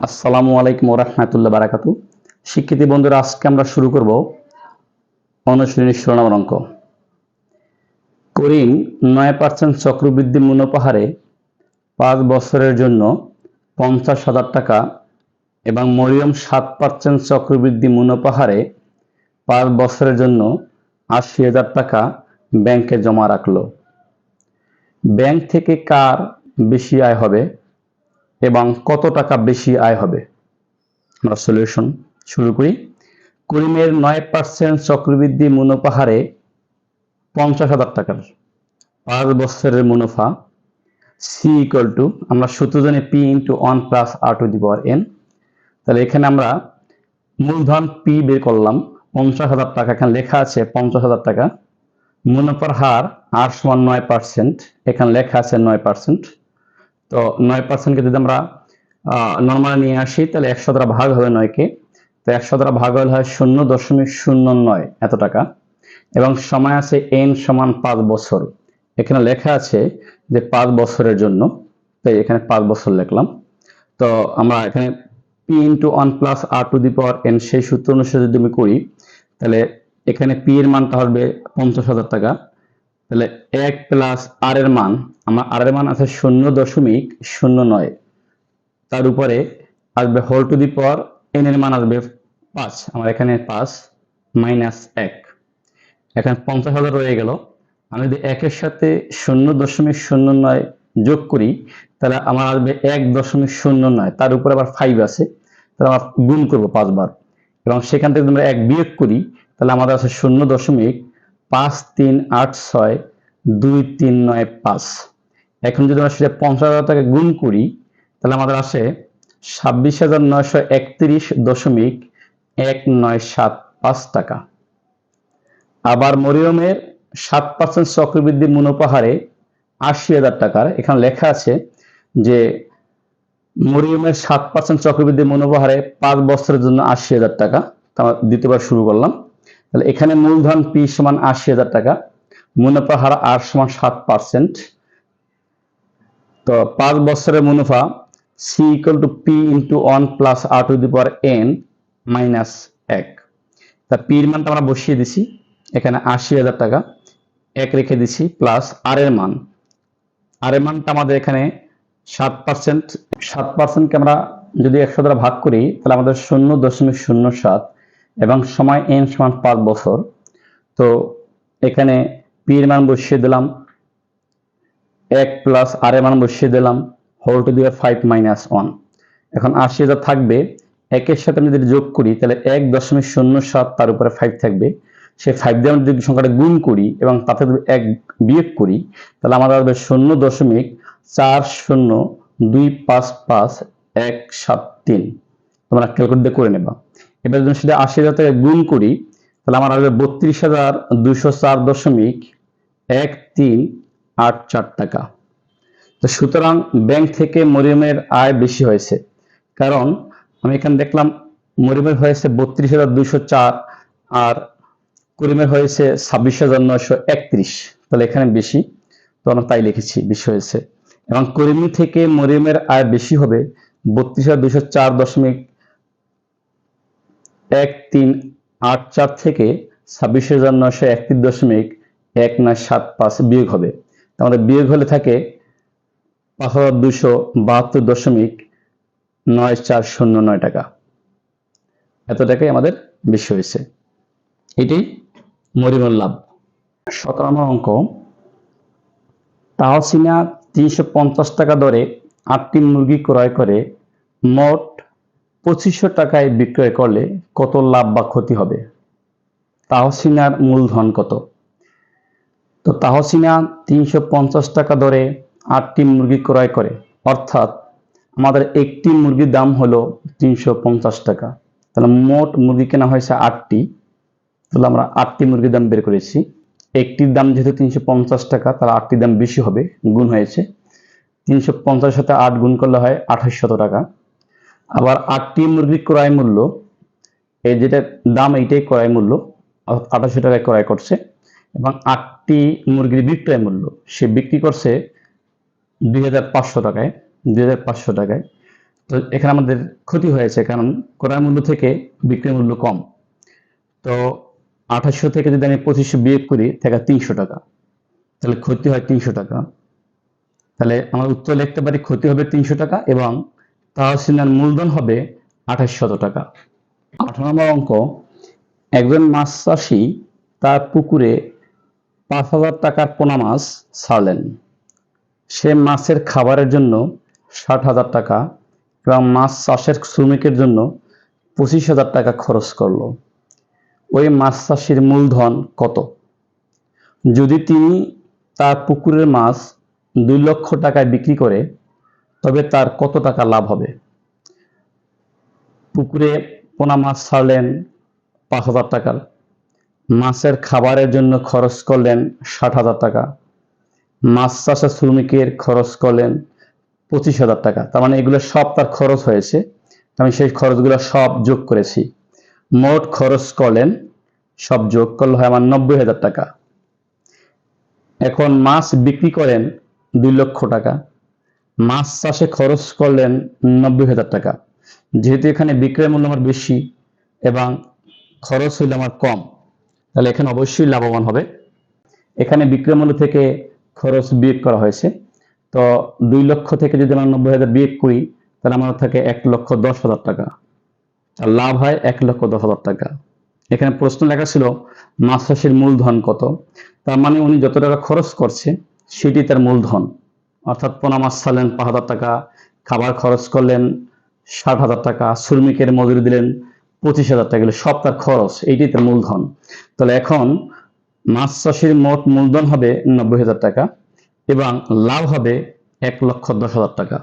আসসালামু আলাইকুম রহমতুল্লাহ বারাকাতু শিক্ষিত বন্ধুরা, আজকে আমরা শুরু করব অনুশীলনী ষোলো অঙ্ক। করিম নয় পার্সেন্ট চক্রবৃদ্ধি মুনাফাহারে পাঁচ বছরের জন্য পঞ্চাশ হাজার টাকা এবং মরিয়ম সাত পার্সেন্ট চক্রবৃদ্ধি মুনাফাহারে পাঁচ বছরের জন্য আশি হাজার টাকা ব্যাংকে জমা রাখল। ব্যাংক থেকে কার বেশি আয় হবে? এবং কত টাকা বেশি আয় হবে? আমরা সলিউশন শুরু করি। করিমের নয় পার্সেন্ট চক্রবৃদ্ধি মুনাফা হারে পঞ্চাশ হাজার টাকার। পাঁচ বছরের মুনাফা। সি ইকুয়াল টু আমরা সূত্র জানি P into one plus R to the power N তাহলে এখানে আমরা মূলধন পি বের করলাম। পঞ্চাশ হাজার টাকা, এখানে লেখা আছে পঞ্চাশ হাজার টাকা। মুনাফার হার আর সমান নয় পার্সেন্ট এখানে লেখা আছে নয় পার্সেন্ট তো নয় পার্সেন্টকে যদি আমরা নর্মাল নিয়ে আসি, তাহলে একশো দ্বারা ভাগ হবে নয়কে তো একশো দ্বারা ভাগ হলে হয় শূন্য দশমিক শূন্য নয় এত টাকা। এবং সময় আছে এন সমান পাঁচ বছর। এখানে লেখা আছে যে পাঁচ বছরের জন্য। তাই এখানে পাঁচ বছর লিখলাম। তো আমরা এখানে P into one plus R to the power N সেই সূত্র অনুসারে যদি আমি করি, তাহলে এখানে পি এর মানটা হবে পঞ্চাশ হাজার টাকা। তাহলে এক প্লাস আর এর মান, আমার আর এর মান আছে শূন্য দশমিক শূন্য নয়। তার উপরে আসবে whole to the power N এর মান আসবে পাঁচ, আমার এখানে পাঁচ মাইনাস এক। এখানে পঞ্চাশ হাজার রয়ে গেল। আমি যদি একের সাথে শূন্য দশমিক শূন্য নয় যোগ করি, তাহলে আমার আসবে এক দশমিক শূন্য নয়। তার উপরে আবার ফাইভ আছে, তাহলে আমরা গুণ করব পাঁচবার। এবং সেখান থেকে আমরা এক বিয়োগ করি, তাহলে আমাদের আছে শূন্য দশমিক পাঁচ তিন আট ছয় দুই তিন নয় পাঁচ। এখন যদি আমরা সেটা পঞ্চাশ হাজার টাকা গুণ করি, তাহলে আমাদের আসে ছাব্বিশ হাজার নয়শো একত্রিশ দশমিক এক নয় সাত পাঁচ টাকা। আবার মরিয়মের সাত পার্সেন্ট চক্রবৃদ্ধি মুনাফা হারে আশি হাজার টাকার। এখানে লেখা আছে যে মরিয়মের সাত পার্সেন্ট চক্রবৃদ্ধি মুনাফা হারে পাঁচ বছরের জন্য আশি হাজার টাকা। দ্বিতীয়বার শুরু করলাম। তাহলে এখানে মূলধন পি সমান আশি হাজার টাকা মুনাফা হার আর সমান সাত পার্সেন্ট তো পাঁচ বছরের মুনাফা C equal to P into one plus R to the power N minus এক। তা পির মানটা আমরা বসিয়ে দিছি, এখানে আশি হাজার টাকা, এক রেখে দিছি প্লাস আর এর মান। আর এর মানটা আমাদের এখানে সাত পার্সেন্ট সাত পার্সেন্টকে আমরা যদি একশো দ্বারা ভাগ করি, তাহলে আমাদের শূন্য দশমিক শূন্য সাত এবং সময় এন সমান পাঁচ বছর। তো এখানে পি এর মান বসিয়ে দিলাম, এক প্লাস আর এর মান বসিয়ে দিলাম হোল টু দিয়ে ফাইভ মাইনাস ওয়ান এখন আশি হাজার থাকবে, একের সাথে আমি যদি যোগ করি, তাহলে এক দশমিক শূন্য সাত তার উপরে ফাইভ থাকবে। সেই ফাইভ দিয়ে আমরা যদি সংখ্যাটা গুণ করি এবং তাতে এক বিয়োগ করি, তাহলে আমাদের আসবে শূন্য দশমিক চার শূন্য দুই পাঁচ পাঁচ এক সাত তিন। তোমরা ক্যালকুলেট করে নেবা। এবার যদি সেটা আশি হাজার টাকা গুণ করি, তাহলে আমার আসবে বত্রিশ হাজার দুইশো চার দশমিক এক তিন আট চার টাকা। তো সুতরাং ব্যাংক থেকে মরিয়মের আয় বেশি হয়েছে। কারণ আমি এখানে দেখলাম মরিয়মের হয়েছে বত্রিশ হাজার দুইশো চার আর করিমের হয়েছে ছাব্বিশ হাজার নয়শো একত্রিশ। তাহলে এখানে বেশি, তো আমরা তাই লিখেছি বেশি হয়েছে। এবং করিমি থেকে মরিয়মের আয় বেশি হবে বত্রিশ হাজার দুইশো চার দশমিক এক তিন আট চার থেকে ছাব্বিশ হাজার নয়শো একত্রিশ দশমিক এক নয় সাত পাঁচ বিয়োগ হবে। আমাদের বিয়োগ হলে থাকে পাঁচ হাজার দুশো বাহাত্তর দশমিক নয় চার শূন্য নয় টাকা। এত টাকাই আমাদের বেশি হয়েছে। এটি মরিমল লাভ। সতেরো নম্বর অঙ্ক। তাহসিনা তিনশো পঞ্চাশ টাকা দরে আটটি মুরগি ক্রয় করে মোট পঁচিশশো টাকায় বিক্রয় করলে কত লাভ বা ক্ষতি হবে? তাহসিনার মূলধন কত? তো তাহসিনা তিনশো পঞ্চাশ টাকা দরে আটটি মুরগি ক্রয় করে। অর্থাৎ আমাদের একটি মুরগির দাম হলো তিনশো পঞ্চাশ টাকা। তাহলে মোট মুরগি কেনা হয়েছে আটটি। তাহলে আমরা আটটি মুরগির দাম বের করেছি। একটির দাম যেহেতু তিনশো পঞ্চাশ টাকা, তাহলে আটটির দাম বেশি হবে, গুণ হয়েছে। তিনশো পঞ্চাশ সাথে আট গুণ করলে হয় আঠাশ শত টাকা। আবার আটটি মুরগির ক্রয় মূল্য, এই যেটা দাম এইটাই ক্রয় মূল্য আঠাশশো টাকায় ক্রয় করছে, এবং আটটি মুরগির বিক্রয় মূল্য, সে বিক্রি করছে দুই হাজার পাঁচশো টাকায়, দুই হাজার পাঁচশো টাকায়। তো এখানে আমাদের ক্ষতি হয়েছে, কারণ ক্রয় মূল্য থেকে বিক্রয় মূল্য কম। তো আঠাশশো থেকে যদি আমি পঁচিশশো বিয়োগ করি থাকে তিনশো টাকা। তাহলে ক্ষতি হয় তিনশো টাকা। তাহলে আমার উত্তর লিখতে পারি ক্ষতি হবে তিনশো টাকা, এবং তাহসিনার মূলধন হবে আঠাশ শত টাকা। আঠারো নম্বর অঙ্ক, একজন মাছ চাষি তার পুকুরে পাঁচ হাজার টাকার পোনা মাছ ছাড়লেন। সে মাছের খাবারের জন্য ষাট হাজার টাকা এবং মাছ চাষের শ্রমিকের জন্য পঁচিশ হাজার টাকা খরচ করল। ওই মাছ চাষির মূলধন কত? যদি তিনি তার পুকুরের মাছ দুই লক্ষ টাকায় বিক্রি করে তবে তার কত টাকা লাভ হবে? পুকুরে পোনা মাছ ছাড়লেন পাঁচ হাজার টাকার মাছের খাবারের জন্য খরচ করলেন ষাট হাজার টাকা। মাছ চাষের শ্রমিকের খরচ করলেন পঁচিশ হাজার টাকা। তার মানে এগুলো সব তার খরচ হয়েছে। আমি সেই খরচগুলো সব যোগ করেছি। মোট খরচ করলেন, সব যোগ করলে হয় আমার নব্বই হাজার টাকা। এখন মাছ বিক্রি করেন দুই লক্ষ টাকা। মাছ চাষে খরচ করলেন নব্বই হাজার টাকা। যেহেতু এখানে বিক্রয় মূল্য আমার বেশি এবং খরচ হইলে আমার কম, তাহলে এখানে অবশ্যই লাভবান হবে। এখানে বিক্রয় মূল্য থেকে খরচ বিয়োগ করা হয়েছে। তো দুই লক্ষ থেকে যদি আমরা নব্বই হাজার বিয়োগ করি, তাহলে আমার থাকে এক লক্ষ দশ হাজার টাকা। আর লাভ হয় এক লক্ষ দশ হাজার টাকা। এখানে প্রশ্ন লেখা ছিল, মাছ চাষের মূলধন কত? তার মানে উনি যত টাকা খরচ করছে, সেটি তার মূলধন। অর্থাৎ পোনা মাছ ছাড়লেন পাঁচ হাজার টাকা। খাবার খরচ করলেন, ষাট হাজার টাকা। শ্রমিকের মজুরি দিলেন, পঁচিশ হাজার টাকা। সব তার খরচ। এইটাই তার মূলধন। তাহলে এখন মাছ চাষির মোট মূলধন হবে নব্বই হাজার টাকা এবং লাভ হবে এক লক্ষ দশ হাজার টাকা।